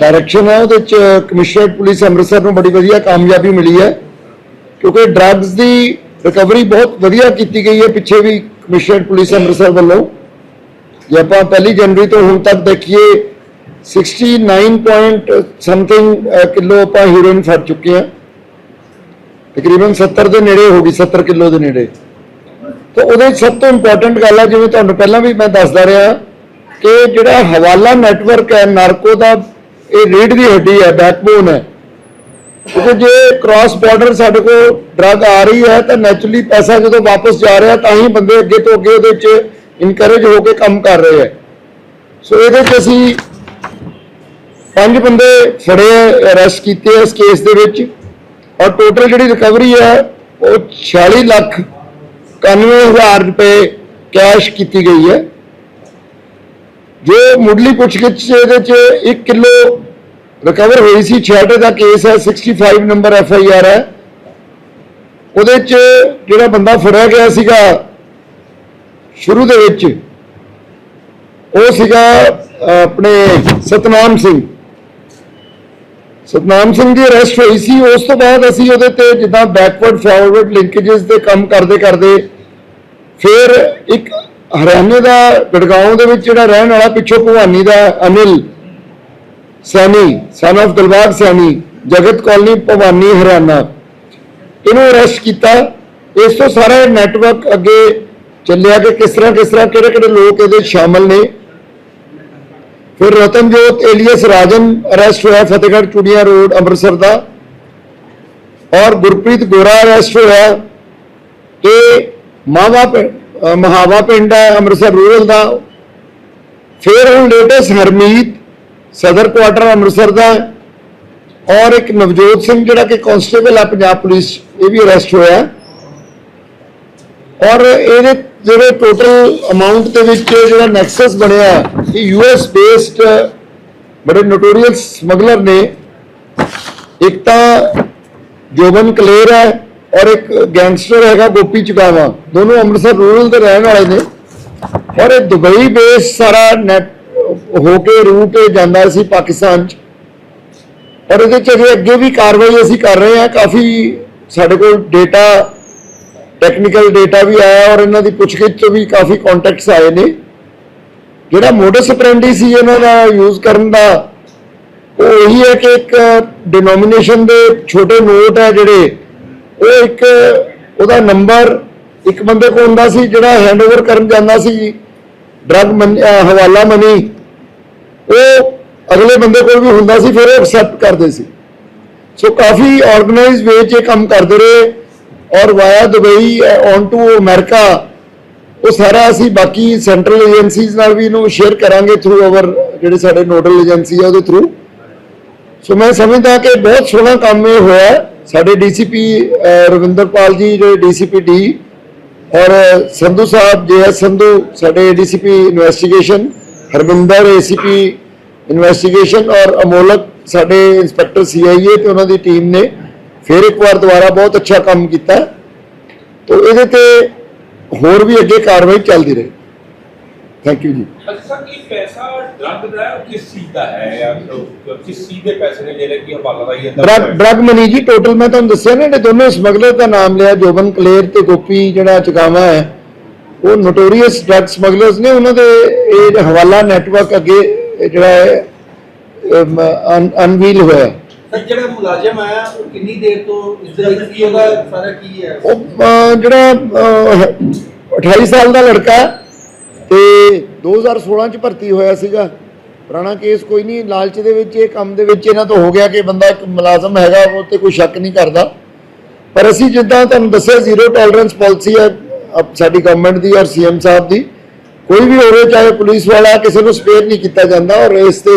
Direction ਹੈ ਉਹਦੇ ਚ ਕਮਿਸ਼ਨਰੇਟ ਪੁਲਿਸ ਅੰਮ੍ਰਿਤਸਰ ਨੂੰ ਬੜੀ ਵਧੀਆ ਕਾਮਯਾਬੀ ਮਿਲੀ ਹੈ। ਕਿਉਂਕਿ ਡਰੱਗਸ ਦੀ ਰਿਕਵਰੀ ਬਹੁਤ ਵਧੀਆ ਕੀਤੀ ਗਈ ਹੈ ਪਿੱਛੇ ਵੀ ਕਮਿਸ਼ਨਰੇਟ ਪੁਲਿਸ ਅੰਮ੍ਰਿਤਸਰ ਵੱਲੋਂ। ਜੇ ਆਪਾਂ ਪਹਿਲੀ ਜਨਵਰੀ ਤੋਂ ਹੁਣ ਤੱਕ ਦੇਖੀਏ 69 ਪੁਆਇੰਟ ਸਮਥਿੰਗ ਕਿਲੋ ਆਪਾਂ ਹੀਰੋਇਨ ਫੜ ਚੁੱਕੇ ਹਾਂ। ਤਕਰੀਬਨ 70 ਦੇ ਨੇੜੇ ਹੋ ਗਈ 70 ਕਿਲੋ ਦੇ ਨੇੜੇ। ਤਾਂ ਉਹਦੇ 'ਚ ਸਭ ਤੋਂ ਇੰਪੋਰਟੈਂਟ ਗੱਲ ਆ, ਜਿਵੇਂ ਤੁਹਾਨੂੰ ਪਹਿਲਾਂ ਵੀ ਮੈਂ ਦੱਸਦਾ ਰਿਹਾ ਕਿ ਜਿਹੜਾ ਹਵਾਲਾ ਨੈਟਵਰਕ ਹੈ, ਨਾਰਕੋ ਦਾ ਇਹ ਰੀੜ ਦੀ ਹੱਡੀ ਹੈ ਬੈਕਬੋਨ ਹੈ। ਕਿਉਂਕਿ ਜੇ ਕ੍ਰਾਸ ਬਾਰਡਰ ਸਾਡੇ ਕੋਲ ਡਰੱਗ ਆ ਰਹੀ ਹੈ, ਤਾਂ ਨੈਚੁਰਲੀ ਪੈਸਾ ਜਦੋਂ ਵਾਪਸ ਜਾ ਰਿਹਾ, ਤਾਂ ਹੀ ਬੰਦੇ ਅੱਗੇ ਤੋਂ ਅੱਗੇ ਉਹਦੇ 'ਚ ਇਨਕਰੇਜ ਹੋ ਕੇ ਕੰਮ ਕਰ ਰਹੇ ਹੈ। ਸੋ ਇਹਦੇ 'ਚ ਅਸੀਂ ਪੰਜ ਬੰਦੇ ਫੜੇ ਅਰੈਸਟ ਕੀਤੇ ਇਸ ਕੇਸ ਦੇ ਵਿੱਚ। ਔਰ ਟੋਟਲ ਜਿਹੜੀ ਰਿਕਵਰੀ ਹੈ, ਉਹ 46 ਲੱਖ 91000 ਰੁਪਏ ਕੈਸ਼ ਕੀਤੀ ਗਈ ਹੈ। ਜੋ ਮੁੱਢਲੀ ਪੁੱਛਗਿੱਛ 'ਚ ਇਹਦੇ 'ਚ 1 ਕਿਲੋ ਰਿਕਵਰ ਹੋਈ ਸੀ ਛੇੜੇ ਦਾ ਕੇਸ ਹੈ 65 ਨੰਬਰ ਐਫ ਆਈ ਆਰ ਹੈ। ਉਹਦੇ 'ਚ ਜਿਹੜਾ ਬੰਦਾ ਫੜਿਆ ਗਿਆ ਸੀਗਾ, ਸ਼ੁਰੂ ਦੇ ਵਿੱਚ, ਉਹ ਸੀਗਾ ਆਪਣੇ ਸਤਨਾਮ ਸਿੰਘ। ਸਤਨਾਮ ਸਿੰਘ ਦੀ ਅਰੈਸਟ ਹੋਈ ਸੀ, ਉਸ ਤੋਂ ਬਾਅਦ ਅਸੀਂ ਉਹਦੇ ਤੇ ਜਿੱਦਾਂ ਬੈਕਵਰਡ ਫਾਰਵਰਡ ਲਿੰਕੇजेस ਦੇ ਕੰਮ ਕਰਦੇ ਕਰਦੇ, ਫਿਰ ਇੱਕ ਹਰਿਆਣੇ ਦਾ ਗੜਗਾਉਂ ਦੇ ਵਿੱਚ ਜਿਹੜਾ ਰਹਿਣ ਵਾਲਾ ਪਿੱਛੋਂ ਭਵਾਨੀ ਦਾ Anil Saini son of Dilbag Saini Jagat colony Bhawani Haryana. ਇਹਨੂੰ ਅਰੈਸਟ ਕੀਤਾ। ਇਸ ਤੋਂ ਸਾਰਾ ਨੈਟਵਰਕ ਅੱਗੇ ਚੱਲਿਆ ਕਿ ਕਿਸ ਤਰ੍ਹਾਂ ਕਿਸ ਤਰ੍ਹਾਂ, ਕਿਹੜੇ ਕਿਹੜੇ ਲੋਕ ਇਹਦੇ ਸ਼ਾਮਲ ਨੇ। ਫਿਰ ਰਤਨਜੋਤ ਏਲੀਅਸ ਰਾਜਨ ਅਰੈਸਟ ਹੋਇਆ ਫਤਿਹਗੜ੍ਹ ਚੂੜੀਆਂ ਰੋਡ, ਅੰਮ੍ਰਿਤਸਰ ਦਾ। ਔਰ ਗੁਰਪ੍ਰੀਤ ਗੋਰਾ ਅਰੈਸਟ ਹੋਇਆ। ਇਹ ਮਾਵਾ ਪਿੰ- ਮਹਾਵਾ ਪਿੰਡ ਹੈ, ਅੰਮ੍ਰਿਤਸਰ ਰੂਰਲ ਦਾ। ਫਿਰ ਹੁਣ ਲੇਟੈਸਟ ਹਰਮੀਤ ਸਦਰ ਕੁਆਟਰ ਅੰਮ੍ਰਿਤਸਰ ਦਾ ਔਰ ਇੱਕ ਨਵਜੋਤ ਸਿੰਘ ਜਿਹੜਾ ਕਿ ਕਾਂਸਟੇਬਲ ਹੈ ਪੰਜਾਬ ਪੁਲਿਸ ਇਹ ਵੀ ਅਰੈਸਟ ਹੋਇਆ ਔਰ ਇਹਦੇ ਜਿਹੜੇ ਟੋਟਲ ਅਮਾਉਂਟ ਦੇ ਵਿੱਚ ਜਿਹੜਾ ਨੈਕਸਸ ਬਣਿਆ ਹੈ, ਇਹ ਯੂਐਸ ਬੇਸਡ ਬੜੇ ਨੋਟੋਰੀਅਸ ਸਮਗਲਰ ਨੇ। ਇੱਕ ਤਾਂ ਜੋਬਨ ਕਲੇਰ ਹੈ ਔਰ ਇੱਕ ਗੈਂਗਸਟਰ ਹੈਗਾ ਗੋਪੀ ਚੁਗਾਵਾ। ਦੋਨੋਂ ਅੰਮ੍ਰਿਤਸਰ ਰੂਰਲ ਦੇ ਰਹਿਣ ਵਾਲੇ ਨੇ। ਔਰ ਇਹ ਦੁਬਈ ਬੇਸ ਸਾਰਾ ਨੈਟ ਹੋ ਕੇ ਰੂਟ ਜਾਂਦਾ ਸੀ ਪਾਕਿਸਤਾਨ ਚ। ਔਰ ਇਹਦੇ ਚ ਅਜੇ ਅੱਗੇ ਵੀ ਕਾਰਵਾਈ ਅਸੀਂ ਕਰ ਰਹੇ ਹਾਂ। ਕਾਫੀ ਸਾਡੇ ਕੋਲ ਡੇਟਾ ਟੈਕਨੀਕਲ ਡੇਟਾ ਵੀ ਆਇਆ ਔਰ ਇਹਨਾਂ ਦੀ ਪੁੱਛਗਿੱਛ ਤੋਂ ਵੀ ਕਾਫੀ ਕੰਟੈਕਟਸ ਆਏ ਨੇ। ਜਿਹੜਾ ਮੋਡਸ ਆਪਰੈਂਡੀ ਸੀ ਇਹਨਾਂ ਦਾ ਯੂਜ਼ ਕਰਨ ਦਾ, ਉਹ ਇਹੀ ਹੈ ਕਿ ਇੱਕ ਡਿਨੋਮੀਨੇਸ਼ਨ ਦੇ ਛੋਟੇ ਨੋਟ ਹੈ ਜਿਹੜੇ, ਉਹ ਇੱਕ ਉਹਦਾ ਨੰਬਰ ਇੱਕ ਬੰਦੇ ਕੋਲ ਹੁੰਦਾ ਸੀ ਜਿਹੜਾ ਹੈਂਡਓਵਰ ਕਰਨ ਜਾਂਦਾ ਸੀ। ਡਰਗ ਹਵਾਲਾ ਮਨੀ ਉਹ ਅਗਲੇ ਬੰਦੇ ਕੋਲ ਵੀ ਹੁੰਦਾ ਸੀ, ਫਿਰ ਉਹ ਐਕਸੈਪਟ ਕਰਦੇ ਸੀ ਸੋ ਕਾਫੀ ਆਰਗੇਨਾਈਜ਼ ਵੇ 'ਚ ਇਹ ਕੰਮ ਕਰਦੇ ਰਹੇ ਔਰ via Dubai on to America, ਉਹ ਸਾਰਾ ਅਸੀਂ ਬਾਕੀ ਸੈਂਟਰਲ ਏਜੰਸੀਜ਼ ਨਾਲ ਵੀ ਇਹਨੂੰ ਸ਼ੇਅਰ ਕਰਾਂਗੇ ਥਰੂ ਆਵਰ ਜਿਹੜੇ ਸਾਡੇ ਨੋਡਲ ਏਜੰਸੀ ਆ ਉਹਦੇ ਥਰੂ ਸੋ ਮੈਂ ਸਮਝਦਾ ਕਿ ਬਹੁਤ ਸੋਹਣਾ ਕੰਮ ਇਹ ਹੋਇਆ ਹੈ। ਸਾਡੇ ਡੀਸੀਪੀ ਰਵਿੰਦਰਪਾਲ ਜੀ, ਜਿਹੜੇ ਡੀਸੀਪੀ ਡੀ ਔਰ ਸੰਧੂ ਸਾਹਿਬ ਜੇਐਸ ਸੰਧੂ, ਸਾਡੇ DCP investigation Harminder ACP investigation ਔਰ ਅਮੋਲਕ ਸਾਡੇ ਇੰਸਪੈਕਟਰ ਸੀਆਈਏ ਤੇ ਉਹਨਾਂ ਦੀ ਟੀਮ ਨੇ ਫਿਰ ਇੱਕ ਵਾਰ ਦੁਬਾਰਾ ਬਹੁਤ ਅੱਛਾ ਕੰਮ ਕੀਤਾ। ਤੋ ਇਹਦੇ ਤੇ ਹੋਰ ਵੀ ਅੱਗੇ ਕਾਰਵਾਈ ਚੱਲਦੀ ਰਹੇ। ਥੈਂਕ ਯੂ ਜੀ। ਅੱਛਾ ਇਹ ਪੈਸਾ ਡਰੱਗ ਦਾ ਕਿਸ ਚੀਜ਼ ਦਾ ਹੈ ਕਿਸ ਚੀਜ਼ ਦੇ ਪੈਸੇ ਨੇ ਜਿਹੜੇ ਕਿ ਹਵਾਲਾ ਦਾ ਹੀ ਡਰਗ ਡਰਗ ਮਨੀ ਜੀ ਟੋਟਲ ਮੈਂ ਤੁਹਾਨੂੰ ਦੱਸਿਆ ਨਾ ਜਿਹੜੇ ਦੋਨੋਂ ਸਮਗਲਰ ਦਾ ਨਾਮ ਲਿਆ ਜੋਬਨ ਕਲੇਰ ਤੇ ਗੋਪੀ ਜਿਹੜਾ ਚਕਾਵਾ ਹੈ। ਉਹ ਨੋਟੋਰੀਅਸ ਡਰਗ ਸਮਗਲਰਸ ਨੇ ਉਹਨਾਂ ਦੇ ਇਹ ਹਵਾਲਾ ਨੈਟਵਰਕ ਅੱਗੇ ਜਿਹੜਾ ਹੈ ਅਨਵੀਲ ਹੋਇਆ। ਸਰ ਜਿਹੜਾ ਮੁਲਾਜ਼ਮ ਆਇਆ ਉਹ ਕਿੰਨੀ ਦੇਰ ਤੋਂ ਇਸ ਦੇ ਕੀ ਉਹਦਾ ਸਾਰਾ ਕੀ ਹੈ? ਉਹ ਜਿਹੜਾ ਅਹ, 28 ਸਾਲ ਦਾ ਲੜਕਾ ਤੇ 2016 ਚ ਭਰਤੀ ਹੋਇਆ ਸੀਗਾ। ਪੁਰਾਣਾ ਕੇਸ ਕੋਈ ਨਹੀਂ ਲਾਲਚ ਦੇ ਵਿੱਚ ਇਹ ਕੰਮ ਦੇ ਵਿੱਚ ਇਹਨਾਂ ਤੋਂ ਹੋ ਗਿਆ ਕਿ ਬੰਦਾ ਇੱਕ ਮੁਲਾਜ਼ਮ ਹੈਗਾ ਉਹ ਤੇ ਕੋਈ ਸ਼ੱਕ ਨਹੀਂ ਕਰਦਾ। ਪਰ ਅਸੀਂ ਜਿੱਦਾਂ ਤੁਹਾਨੂੰ ਦੱਸਿਆ ਜ਼ੀਰੋ ਟੋਲਰੈਂਸ ਪਾਲਿਸੀ ਹੈ ਸਾਡੀ ਗਵਰਨਮੈਂਟ ਦੀ ਔਰ ਸੀਐਮ ਸਾਹਿਬ ਦੀ ਕੋਈ ਵੀ ਹੋਵੇ ਚਾਹੇ ਪੁਲਿਸ ਵਾਲਾ ਕਿਸੇ ਨੂੰ ਸਪੇਅਰ ਨਹੀਂ ਕੀਤਾ ਜਾਂਦਾ ਔਰ ਇਸ ਤੇ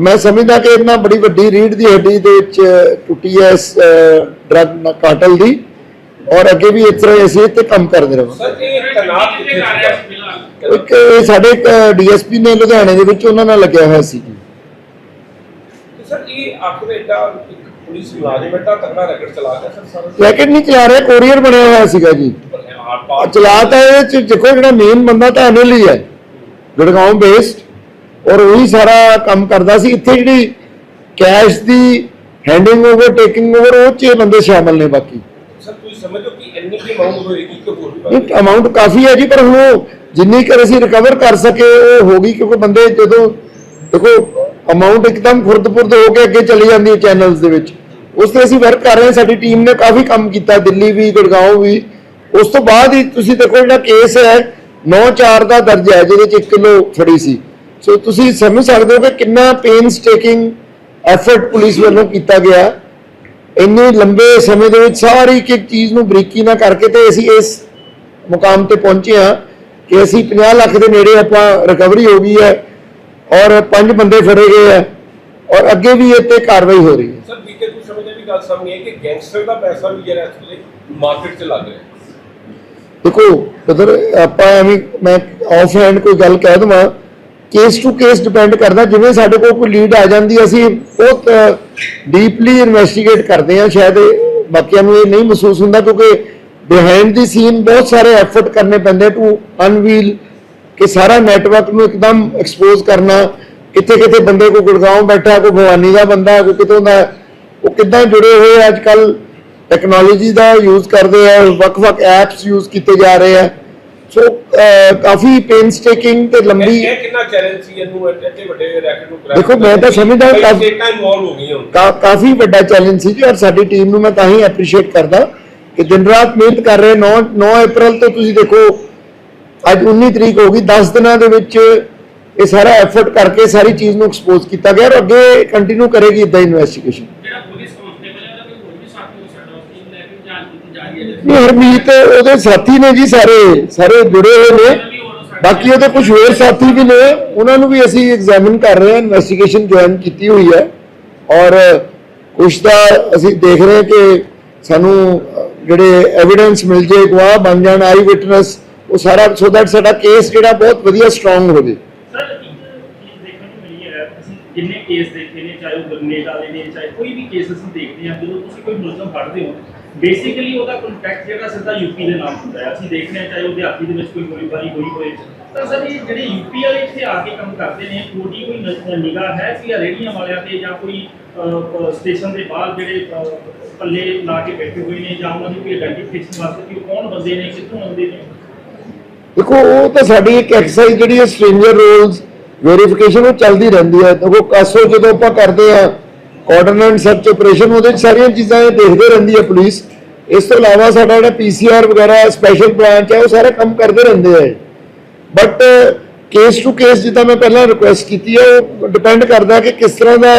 ਮੈਂ ਸਮਝਦਾ ਕਿ ਇਹਨਾਂ ਬੜੀ ਵੱਡੀ ਰੀੜ ਦੀ ਹੱਡੀ ਦੇ ਵਿੱਚ ਟੁੱਟੀ ਹੈ ਇਸ ਡਰਗ ਕਾਟਲ ਦੀ ਔਰ ਅੱਗੇ ਵੀ ਇਸ ਤਰ੍ਹਾਂ ਅਸੀਂ ਤੇ ਕੰਮ ਕਰਦੇ ਰਹਾਂਗੇ। ਇੱਕ ਸਾਡੇ ਡੀਐਸਪੀ ਨੇ ਲੁਧਿਆਣੇ ਦੇ ਵਿੱਚ ਉਹਨਾਂ ਨਾਲ ਲੱਗਿਆ ਹੋਇਆ ਸੀ। ਸਰ ਇਹ ਆਖਰ ਇੱਕ ਪੁਲਿਸ ਮੁਲਾਜ਼ਮ ਤਕੜਾ ਰੈਕਟ ਚਲਾ ਸਰ ਸਰ। ਰੈਕਟ ਨਹੀਂ ਚਲਾ ਰਿਹਾ ਕੋਰੀਅਰ ਬਣਿਆ ਹੋਇਆ ਸੀਗਾ ਜੀ। ਔਰ ਚਲਾ ਤਾਂ ਇਹ ਚ ਦੇਖੋ ਜਿਹੜਾ ਮੇਨ ਬੰਦਾ ਤਾਂ ਅਨਿਲ ਹੀ ਹੈ। ਗੁੜਗਾਉਂ ਬੇਸਡ ਔਰ ਉਹੀ ਸਾਰਾ ਕੰਮ ਕਰਦਾ ਸੀ। ਇੱਥੇ ਜਿਹੜੀ ਕੈਸ਼ ਦੀ ਹੈਂਡਿੰਗ ਓਵਰ ਟੇਕਿੰਗ ਓਵਰ ਉਹ 'ਚ ਬੰਦੇ ਸ਼ਾਮਲ ਨੇ ਬਾਕੀ। ਸਰ ਤੁਸੀਂ ਸਮਝੋ ਕਿ ਇੰਨੀ ਕੀ ਅਮਾਉਂਟ ਹੋਏਗੀ ਕਿ ਹੋਰ ਵੀ ਵੱਧ ਇਹ ਅਮਾਉਂਟ ਕਾਫੀ ਹੈ ਜੀ ਪਰ ਹੁਣ ਜਿੰਨੀ ਕਰ ਅਸੀਂ ਰਿਕਵਰ ਕਰ ਸਕੇ ਉਹ ਹੋ ਗਈ ਕਿਉਂਕਿ ਬੰਦੇ ਜਦੋਂ ਦੇਖੋ ਅਮਾਉਂਟ ਇੱਕਦਮ ਖੁਰਦ-ਪੁਰਦ ਹੋ ਕੇ ਅੱਗੇ ਚਲੀ ਜਾਂਦੀ ਹੈ ਚੈਨਲਸ ਦੇ ਵਿੱਚ। ਉਸ ਤੇ ਅਸੀਂ ਵਰਕ ਕਰ ਰਹੇ ਹਾਂ। ਸਾਡੀ ਟੀਮ ਨੇ ਕਾਫੀ ਕੰਮ ਕੀਤਾ। ਦਿੱਲੀ ਵੀ ਗੁੜਗਾਉਂ ਵੀ। ਉਸ ਤੋਂ ਬਾਅਦ ਹੀ ਤੁਸੀਂ ਦੇਖੋ ਜਿਹੜਾ ਕੇਸ ਹੈ 9-4 ਦਾ ਦਰਜ ਹੈ, ਜਿਹਦੇ ਚ 1 ਕਿਲੋ ਫੜੀ ਸੀ। ਸੋ ਤੁਸੀਂ ਸਮਝ ਸਕਦੇ ਹੋ ਕਿ ਕਿੰਨਾ ਪੇਨਸ ਟੇਕਿੰਗ ਐਫਰਟ ਪੁਲਿਸ ਵੱਲੋਂ ਕੀਤਾ ਗਿਆ। ਇੰਨੇ ਲੰਬੇ ਸਮੇਂ ਦੇ ਵਿੱਚ ਸਾਰੀ ਇੱਕ ਚੀਜ਼ ਨੂੰ ਬਰੀਕੀ ਨਾਲ ਕਰਕੇ ਤੇ ਅਸੀਂ ਇਸ ਮੁਕਾਮ ਤੇ ਪਹੁੰਚੇ ਹਾਂ ਕਿ ਅਸੀਂ 50 ਲੱਖ ਦੇ ਨੇੜੇ ਆਪਾਂ ਰਿਕਵਰੀ ਹੋ ਗਈ ਹੈ ਔਰ ਪੰਜ ਬੰਦੇ ਫੜੇ ਗਏ ਹੈ ਔਰ ਅੱਗੇ ਵੀ ਇਹ ਤੇ ਕਾਰਵਾਈ ਹੋ ਰਹੀ ਹੈ। ਸਰ, ਬੀਤੇ ਕੁਝ ਸਮੇਂ ਦੀ ਵੀ ਗੱਲ ਸਾਹਮਣੇ ਹੈ ਕਿ ਗੈਂਗਸਟਰ ਦਾ ਪੈਸਾ ਵੀ ਜਿਹੜਾ ਇਸ ਵੇਲੇ ਮਾਰਕੀਟ 'ਚ ਲੱਗ ਰਿਹਾ ਹੈ। ਦੇਖੋ ਬਦਰ ਆਪਾਂ ਐਵੇਂ, ਮੈਂ ਆਫ ਹੈਂਡ ਕੋਈ ਗੱਲ ਕਹਿ ਦਵਾਂ ਕੇਸ ਟੂ ਕੇਸ ਡਿਪੈਂਡ ਕਰਦਾ, ਜਿਵੇਂ ਸਾਡੇ ਕੋਲ ਕੋਈ ਲੀਡ ਆ ਜਾਂਦੀ, ਅਸੀਂ ਬਹੁਤ ਡੀਪਲੀ ਇਨਵੈਸਟੀਗੇਟ ਕਰਦੇ ਹਾਂ, ਸ਼ਾਇਦ ਬਾਕੀਆਂ ਨੂੰ ਇਹ ਨਹੀਂ ਮਹਿਸੂਸ ਹੁੰਦਾ, ਕਿਉਂਕਿ ਬਿਹਾਈਂਡ ਦੀ ਸੀਨ ਬਹੁਤ ਸਾਰੇ ਐਫਰਟ ਕਰਨੇ ਪੈਂਦੇ ਟੂ ਅਨਵੀਲ ਕਿ ਸਾਰਾ ਨੈਟਵਰਕ ਨੂੰ ਇੱਕਦਮ ਐਕਸਪੋਜ਼ ਕਰਨਾ ਕਿੱਥੇ ਕਿੱਥੇ ਬੰਦੇ ਕੋ ਗੁੜਗਾਉਂ ਬੈਠਾ, ਕੋਈ ਭਵਾਨੀ ਦਾ ਬੰਦਾ, ਕੋਈ ਕਿਤੋਂ ਦਾ, ਉਹ ਕਿੱਦਾਂ ਜੁੜੇ ਹੋਏ ਅੱਜ ਕੱਲ੍ਹ ਟੈਕਨੋਲੋਜੀ ਦਾ ਯੂਜ਼ ਕਰਦੇ ਆ ਵੱਖ-ਵੱਖ ਐਪਸ ਯੂਜ਼ ਕੀਤੇ ਜਾ ਰਹੇ ਆ। ਸੋ ਕਾਫੀ ਪੇਨਸਟੇਕਿੰਗ ਤੇ ਲੰਬੀ ਇਹ ਕਿੰਨਾ ਚੈਲੰਜ ਸੀ ਇਹਨੂੰ ਇੱਥੇ ਵੱਡੇ ਰੈਕਟ ਨੂੰ crack ਦੇਖੋ, ਮੈਂ ਤਾਂ ਸਮਝਦਾ ਕਾਫੀ- ਵੱਡਾ ਚੈਲੰਜ ਸੀ ਜੀ ਔਰ ਸਾਡੀ ਟੀਮ ਨੂੰ ਮੈਂ ਤਾਂ ਹੀ ਐਪਰੀਸ਼ੀਏਟ ਕਰਦਾ ਕਿ ਦਿਨ ਰਾਤ ਮਿਹਨਤ ਕਰ ਰਹੇ 9 9 ਅਪ੍ਰੈਲ ਤੋਂ ਤੁਸੀਂ ਦੇਖੋ ਅੱਜ 19 ਤਰੀਕ ਹੋ ਗਈ 10 ਦਿਨਾਂ ਦੇ ਵਿੱਚ ਇਹ ਸਾਰਾ ਐਫਰਟ ਕਰਕੇ ਸਾਰੀ ਚੀਜ਼ ਨੂੰ ਐਕਸਪੋਜ਼ ਕੀਤਾ ਗਿਆ ਔਰ ਅੱਗੇ ਕੰਟੀਨਿਊ ਕਰੇਗੀ ਇਦਾਂ ਇਨਵੈਸਟੀਗੇਸ਼ਨ ਜਿਹੜਾ ਪੁਲਿਸ ਕਾਂਸਟੇਬਲ ਹੈ ਉਹਦਾ ਕੋਈ ਹੋਰ ਵੀ ਸਾਥੀ ਹੋ ਸਕਦਾ ਉਸ ਟੀਮ ਲੈ ਕੇ ਜਾਂਚ ਕੀਤੀ ਜਾ ਹਰਮੀਤ, ਉਹਦੇ ਸਾਥੀ ਨੇ ਜੀ ਸਾਰੇ ਸਾਰੇ ਜੁੜੇ ਹੋਏ ਨੇ। ਬਾਕੀ ਉਹਦੇ ਕੁਝ ਹੋਰ ਸਾਥੀ ਵੀ ਨੇ। ਉਹਨਾਂ ਨੂੰ ਵੀ ਅਸੀਂ ਐਗਜ਼ਾਮਿਨ ਕਰ ਰਹੇ ਹਾਂ ਇਨਵੈਸਟੀਗੇਸ਼ਨ ਜੁਆਇਨ ਕੀਤੀ ਹੋਈ ਹੈ। ਔਰ ਕੁਝ ਦਾ ਅਸੀਂ ਦੇਖ ਰਹੇ ਕਿ ਸਾਨੂੰ ਜਿਹੜੇ ਐਵੀਡੈਂਸ ਮਿਲ ਜੇ, ਗਵਾਹ ਬਣ ਜਾਣ ਆਈ ਵਿਟਨੈਸ ਉਹ ਸਾਰਾ ਸੋ ਦੈਟ ਸਾਡਾ ਕੇਸ ਜਿਹੜਾ ਬਹੁਤ ਵਧੀਆ ਸਟਰੋਂਗ ਹੋ ਜੇ ਜਿੰਨੇ ਕੇਸ ਦੇਖੇ ਨੇ, ਚਾਹੇ ਉਹ ਗ੍ਰਨੇਡ ਵਾਲੇ ਨੇ, ਚਾਹੇ ਕੋਈ ਵੀ ਕੇਸ ਅਸੀਂ ਦੇਖਦੇ ਹਾਂ, ਜਦੋਂ ਤੁਸੀਂ ਕੋਈ ਮੁਲਜ਼ਮ ਫੜਦੇ ਹੋ ਬੇਸਿਕਲੀ ਉਹਦਾ ਕੰਟੈਕਟ ਜਿਹੜਾ ਸਿੱਧਾ ਯੂਪੀ ਦੇ ਨਾਮ ਹੁੰਦਾ ਹੈ। ਅਸੀਂ ਦੇਖਦੇ ਹਾਂ ਚਾਹੇ ਉਹਦੇ ਹਾਥੀ ਦੇ ਵਿੱਚ ਕੋਈ ਗੋਲੀਬਾਰੀ ਹੋਈ ਹੋਏ ਤਾਂ ਸਰ ਇਹ ਜਿਹੜੇ ਯੂਪੀ ਵਾਲੇ ਇੱਥੇ ਆ ਕੇ ਕੰਮ ਕਰਦੇ ਨੇ ਉਹਦੀ ਕੋਈ ਨ- ਨਿਗਾਹ ਹੈ ਕਿ ਰੇੜੀਆਂ ਵਾਲਿਆਂ ਤੇ ਜਾਂ ਕੋਈ ਸਟੇਸ਼ਨ ਦੇ ਬਾਹਰ ਜਿਹੜੇ ਅਹ, ਪੱਲੇ ਲਾ ਕੇ ਬੈਠੇ ਹੋਏ ਨੇ ਜਾਂ ਉਹਨਾਂ ਦੀ ਕੋਈ ਆਇਡੈਂਟੀਫਿਕੇਸ਼ਨ ਵਾਸਤੇ ਕਿ ਉਹ ਕੌਣ ਬੰਦੇ ਨੇ ਕਿੱਥੋਂ ਆਉਂਦੇ ਨੇ? ਦੇਖੋ ਉਹ ਤਾਂ ਸਾਡੀ ਇੱਕ ਐਕਸਰਸਾਈਜ਼ ਜਿਹੜੀ ਹੈ ਸਟ੍ਰੇਂਜਰ ਰੋਲਸ ਵੈਰੀਫਿਕੇਸ਼ਨ ਉਹ ਚੱਲਦੀ ਰਹਿੰਦੀ ਹੈ। ਦੇਖੋ ਕਾਸੋ ਜਦੋਂ ਆਪਾਂ ਕਰਦੇ ਆ ਕੋਆਰਡੀਨੇਟ ਸਰਚ ਆਪਰੇਸ਼ਨ ਉਹਦੇ ਵਿੱਚ ਸਾਰੀਆਂ ਚੀਜ਼ਾਂ ਇਹ ਦੇਖਦੇ ਰਹਿੰਦੀ ਹੈ ਪੁਲਿਸ। ਇਸ ਤੋਂ ਇਲਾਵਾ ਸਾਡਾ ਜਿਹੜਾ ਪੀਸੀਆਰ ਵਗੈਰਾ ਸਪੈਸ਼ਲ ਬ੍ਰਾਂਚ ਹੈ ਉਹ ਸਾਰਾ ਕੰਮ ਕਰਦੇ ਰਹਿੰਦੇ ਆ ਬਟ ਕੇਸ ਟੂ ਕੇਸ ਜਿੱਦਾਂ ਮੈਂ ਪਹਿਲਾਂ ਰਿਕੁਐਸਟ ਕੀਤੀ ਹੈ ਉਹ ਡਿਪੈਂਡ ਕਰਦਾ ਕਿ ਕਿਸ ਤਰ੍ਹਾਂ ਦਾ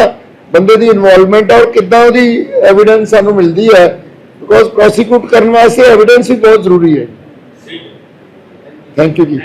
ਬੰਦੇ ਦੀ ਇਨਵੋਲਵਮੈਂਟ ਹੈ ਔਰ ਕਿੱਦਾਂ ਉਹਦੀ ਐਵੀਡੈਂਸ ਸਾਨੂੰ ਮਿਲਦੀ ਹੈ। ਬਿਕੋਜ਼ ਪ੍ਰੋਸੀਕਿਊਟ ਕਰਨ ਵਾਸਤੇ ਐਵੀਡੈਂਸ ਵੀ ਬਹੁਤ ਜ਼ਰੂਰੀ ਹੈ। ਹੈ ਥੈਂਕ ਯੂ ਜੀ।